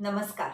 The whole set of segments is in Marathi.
नमस्कार.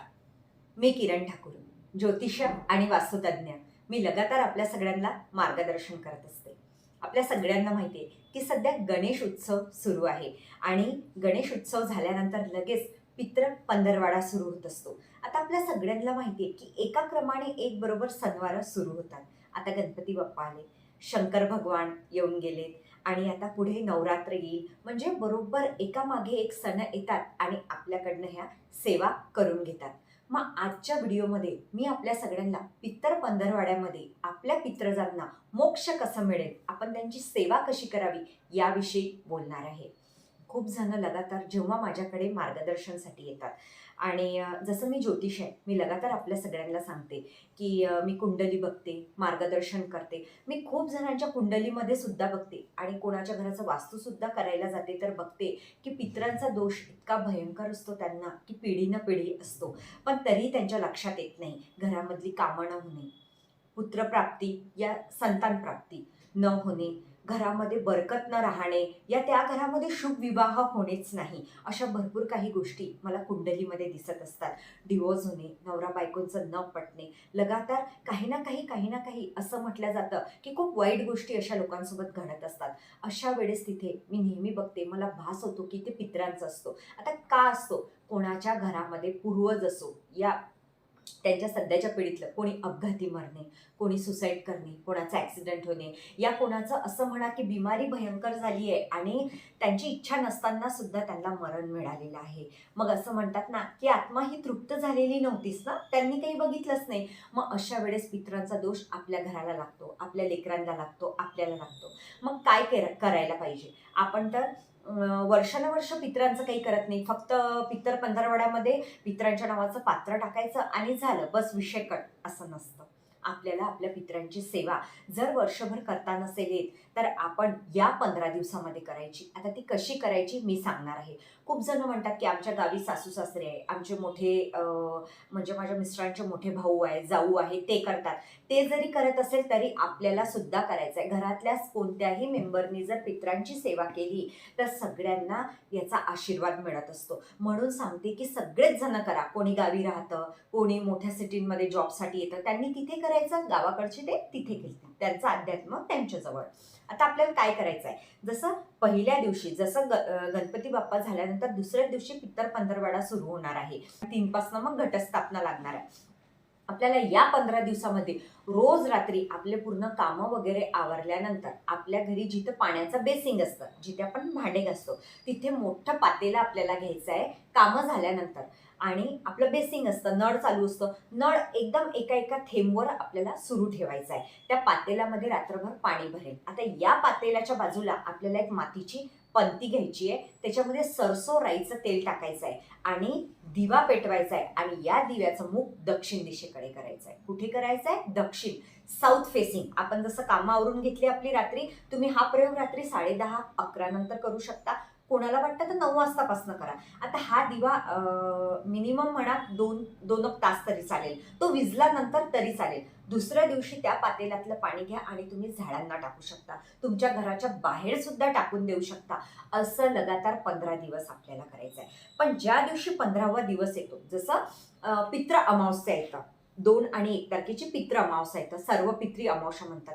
मी किरण ठाकूर ज्योतिष आणि वास्तुतज्ञ. मी लगातार आपल्या सगळ्यांना मार्गदर्शन करत असते. आपल्या सगळ्यांना माहिती आहे की सध्या गणेश उत्सव सुरू आहे आणि गणेश उत्सव झाल्यानंतर लगेच पित्र पंधरवाडा सुरू होत असतो. आता आपल्या सगळ्यांना माहिती आहे की एका क्रमाने एक बरोबर सणवार सुरू होतात. आता गणपती बाप्पा आले शंकर भगवान येऊन गेलेत आणि आता पुढे नवरात्र येईल. म्हणजे बरोबर एकामागे एक सण येतात आणि आपल्याकडनं ह्या सेवा करून घेतात. मग आजच्या व्हिडिओमध्ये मी आपल्या सगळ्यांना पित्तर पंधरवाड्यामध्ये आपल्या पित्रजांना मोक्ष कसं मिळेल आपण त्यांची सेवा कशी करावी याविषयी बोलणार आहे. खूप जण लगातार जेव्हा माझ्याकडे मार्गदर्शनसाठी येतात. आणि जसं मी ज्योतिष आहे मी लगातार आपल्या सगळ्यांना सांगते की मी कुंडली बघते मार्गदर्शन करते. मी खूप जणांच्या कुंडलीमध्ये सुद्धा बघते आणि कोणाच्या घराचं वास्तूसुद्धा करायला जाते तर बघते की पित्रांचा दोष इतका भयंकर असतो त्यांना की पिढी न पिढी असतो. पण तरीही त्यांच्या लक्षात येत नाही घरामधली कामं न होणे पुत्रप्राप्ती या संतान प्राप्ती न होणे घरामध्ये बरकत न राहणे या त्या घरामध्ये शुभ विवाह होणेच नाही. अशा भरपूर काही गोष्टी मला कुंडलीमध्ये दिसत असतात. डिवोर्स होणे नवरा बायकोंचं न पटणे. लगातार काही ना काही काही ना काही असं म्हटलं जातं की खूप वाईट गोष्टी अशा लोकांसोबत घडत असतात. अशा वेळेस तिथे मी नेहमी बघते मला भास होतो की ते पित्रांचा असतो. आता का असतो? कोणाच्या घरामध्ये पूर्वज असो या त्यांच्या सध्याच्या पिढीतलं कोणी अपघाती मरणे कोणी सुसाईड करणे कोणाचा ॲक्सिडेंट होणे या कोणाचं असं म्हणा की बिमारी भयंकर झाली आहे आणि त्यांची इच्छा नसताना सुद्धा त्यांना मरण मिळालेलं आहे. मग असं म्हणतात ना की आत्मा ही तृप्त झालेली नव्हतीच ना? त्यांनी काही बघितलंच नाही. मग अशा वेळेस पित्रांचा दोष आपल्या घराला लागतो आपल्या लेकरांना लागतो आपल्याला लागतो. मग काय करायला पाहिजे? आपण तर वर्षानुवर्ष पित्रांचं काही करत नाही. फक्त पितर पंधरवड्यामध्ये पित्रांच्या नावाचं पात्र टाकायचं आणि झालं. बस विषय कट. असं नसतं. आपल्याला आपल्या पित्रांची सेवा जर वर्षभर करता नसेल येत तर आपण या पंधरा दिवसामध्ये करायची. आता ती कशी करायची मी सांगणार आहे. खूप जण म्हणतात की आमच्या गावी सासू सासरे आहे आमचे मोठे म्हणजे माझ्या मिस्टरांचे मोठे भाऊ आहे जाऊ आहे ते करतात. ते जरी करत असेल तरी आपल्याला सुद्धा करायचं आहे घरातल्याच कोणत्याही मेंबरनी जर पित्रांची सेवा केली तर सगळ्यांना याचा आशीर्वाद मिळत असतो. म्हणून सांगते की सगळेच जण करा. कोणी गावी राहतं कोणी मोठ्या सिटींमध्ये जॉबसाठी येतं त्यांनी तिथे करायचं गावाकडचे ते तिथे केलं त्यांचं अध्यात्म त्यांच्याजवळ. आता आपल्याला काय करायचं आहे जसं पहिल्या दिवशी जसं ग गणपती बाप्पा झाल्यानंतर दुसऱ्या दिवशी पित्तर पंधरवाडा सुरू होणार आहे. तीनपासनं मग घटस्थापना लागणार आहे. आपल्याला या पंधरा दिवसामध्ये रोज रात्री आपले पूर्ण कामं वगैरे आवरल्यानंतर आपल्या घरी जिथं पाण्याचं बेसिंग असतं जिथे आपण भांडे घासतो तिथे मोठं पातेलं आपल्याला घ्यायचं आहे कामं झाल्यानंतर. आणि आपलं बेसिंग असतं नळ चालू असतं नळ एकदम एका एका थेंबवर आपल्याला सुरू ठेवायचा आहे. त्या पातेल्यामध्ये रात्रभर पाणी भरेल. आता या पातेल्याच्या बाजूला आपल्याला एक मातीची पंती घ्यायची आहे. त्याच्यामध्ये सरसो राईचं तेल टाकायचं आहे आणि दिवा पेटवायचा आहे आणि या दिव्याचं मुख दक्षिण दिशेकडे करायचं आहे. कुठे करायचं आहे? दक्षिण. साऊथ फेसिंग आपण जसं कामं आवरून घेतली आपली रात्री तुम्ही हा प्रयोग रात्री साडेदहा अकरा नंतर करू शकता. कोणाला वाटतं तर नऊ वाजतापासून करा. आता हा दिवा मिनिमम म्हणा दोन दोन तास तरी चालेल. तो विजल्यानंतर तरी चालेल. दुसऱ्या दिवशी त्या पातेल्यातलं पाणी घ्या आणि तुम्ही झाडांना टाकू शकता. तुमच्या घराच्या बाहेर सुद्धा टाकून देऊ शकता. असं लगातार पंधरा दिवस आपल्याला करायचं आहे पण ज्या दिवशी पंधरावा दिवस येतो जसं पित्र अमावस्या येतं. दोन आणि एक तारखेची पित्र अमावस्या येतं. सर्व पित्री अमावस्या म्हणतात.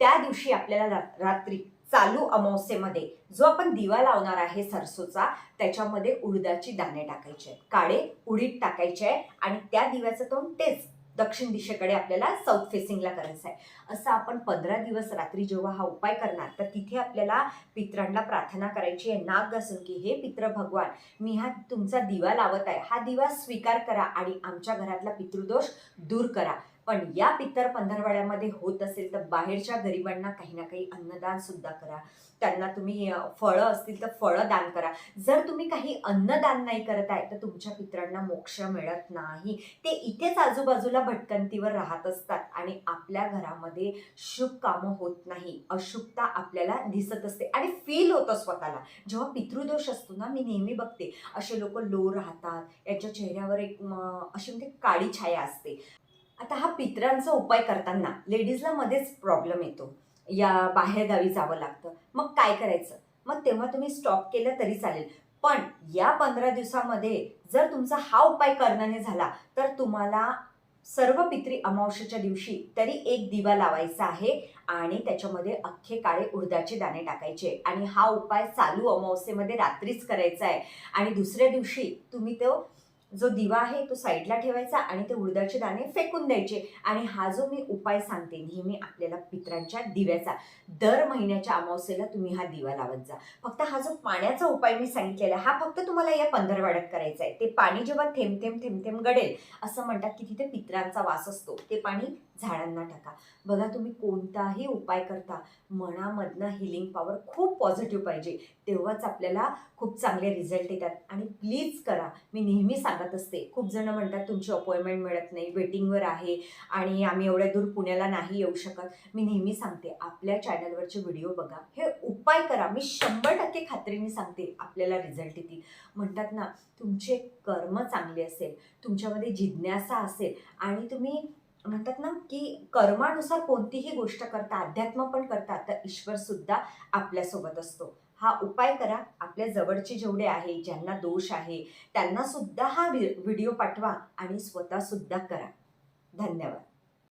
त्या दिवशी आपल्याला रात्री चालू अमावस्येमध्ये जो आपण दिवा लावणार आहे सरसोचा त्याच्यामध्ये उडदाची दाणे टाकायचे आहेत. काळे उडीद टाकायचे आहे आणि त्या दिव्याचं तोंड तेच दक्षिण दिशेकडे आपल्याला साऊथ फेसिंगला करायचं आहे असं आपण पंधरा दिवस रात्री जेव्हा हा उपाय करणार तर तिथे आपल्याला पित्रांना प्रार्थना करायची आहे. नाग घासून की हे पित्र भगवान मी हा तुमचा दिवा लावत आहे. हा दिवा स्वीकार करा आणि आमच्या घरातला पितृदोष दूर करा. पण या पितर पंधरवाड्यामध्ये होत असेल तर बाहेरच्या गरिबांना काही ना काही अन्नदान सुद्धा करा. त्यांना तुम्ही फळं असतील तर फळं दान करा. जर तुम्ही काही अन्नदान नाही करत आहे तर तुमच्या पित्रांना मोक्ष मिळत नाही. ते इथेच आजूबाजूला भटकंतीवर राहत असतात आणि आपल्या घरामध्ये शुभ कामं होत नाही. अशुभता आपल्याला दिसत असते आणि फील होतं स्वतःला. जेव्हा पितृदोष असतो ना मी नेहमी बघते. असे लोक लो राहतात यांच्या चेहऱ्यावर एक अशी म्हणजे काळी छाया असते. आता हा पित्रांचा उपाय करताना लेडीजला मध्येच प्रॉब्लेम येतो. या बाहेरगावी जावं लागतं. मग काय करायचं? मग तेव्हा तुम्ही स्टॉप केलं तरी चालेल. पण या पंधरा दिवसामध्ये जर तुमचा हा उपाय करण्याने झाला तर तुम्हाला सर्व पित्री अमावस्येच्या दिवशी तरी एक दिवा लावायचा आहे आणि त्याच्यामध्ये अख्खे काळे उडदाचे दाणे टाकायचे. आणि हा उपाय चालू अमावस्येमध्ये रात्रीच करायचा आहे. आणि दुसऱ्या दिवशी तुम्ही तो जो दिवा आहे तो साईडला ठेवायचा आणि ते उडदाचे दाणे फेकून द्यायचे. आणि हा जो मी उपाय सांगते नेहमी आपल्याला पित्रांच्या दिव्याचा. दर महिन्याच्या अमावस्येला तुम्ही हा दिवा लावत जा. फक्त हा जो पाण्याचा उपाय मी सांगितलेला हा फक्त तुम्हाला या पंधरवाड्यात करायचा आहे. ते पाणी जेव्हा थेंब थेंब थेंब थेंब गडेल असं म्हणतात की तिथे पित्रांचा वास असतो. ते पाणी झाडांना टाका. बघा तुम्ही कोणताही उपाय करता मनामधनं हिलिंग पॉवर खूप पॉझिटिव्ह पाहिजे. तेव्हाच आपल्याला खूप चांगले रिझल्ट येतात. आणि प्लीज करा. मी नेहमी सांगत असते. खूप जणं म्हणतात तुमची अपॉइंटमेंट मिळत नाही वेटिंगवर आहे आणि आम्ही एवढ्या दूर पुण्याला नाही येऊ शकत. मी नेहमी सांगते आपल्या चॅनलवरचे व्हिडिओ बघा. हे उपाय करा. मी शंभर टक्के खात्रीने सांगते आपल्याला रिझल्ट येतील. म्हणतात ना तुमचे कर्म चांगले असेल तुमच्यामध्ये जिज्ञासा असेल आणि तुम्ही म्हणतात ना की कर्मानुसार कोणतीही गोष्ट करता अध्यात्म पण करता तर ईश्वर सुद्धा आपल्यासोबत असतो. हा उपाय करा. आपल्या जवळचे जेवढे आहे ज्यांना दोष आहे त्यांना सुद्धा हा व्हिडिओ पाठवा आणि स्वतः सुद्धा करा. धन्यवाद.